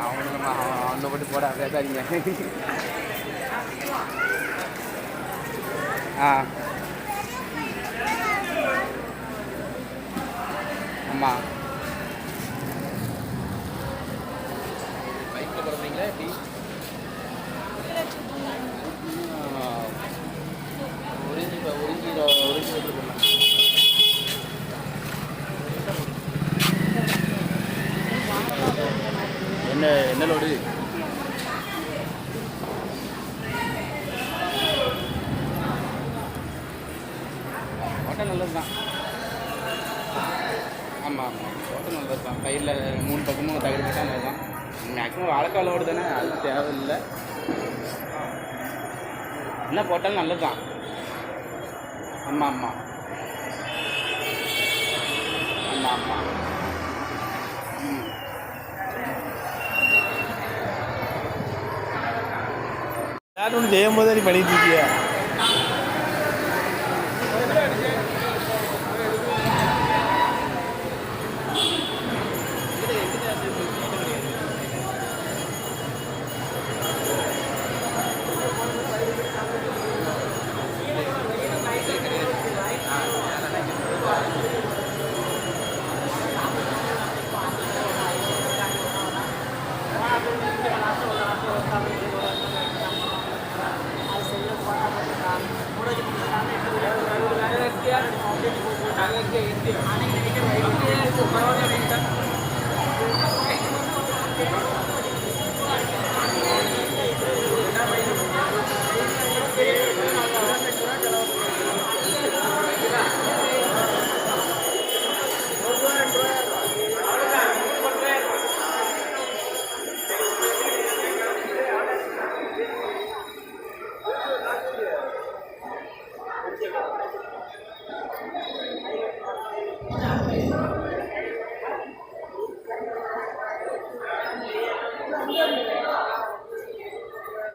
அவனுங்கம்மா அவனை போட்டு போட பேசாதீங்க ஆ ஆமாம் பைக்கில் பிறந்தீங்களா எப்படி என்ன என்ன லோடு ஹோட்டல் நல்லது தான் ஆமாம் ஆமாம் ஹோட்டல் நல்லது தான் கையில் மூணு பக்கமும் தகுதி போட்டால் நல்லது தான் மேக்ஸிமம் வாழைக்காய் லோடு தானே அது தேவையில்லை. என்ன போட்டாலும் நல்லது தான் ஆமாம் ஆமாம் ஆமாம் ஆமாம் ஒன்று செய்யும் போது நீ பண்ணிட்டு இருக்கியா இந்திய அணை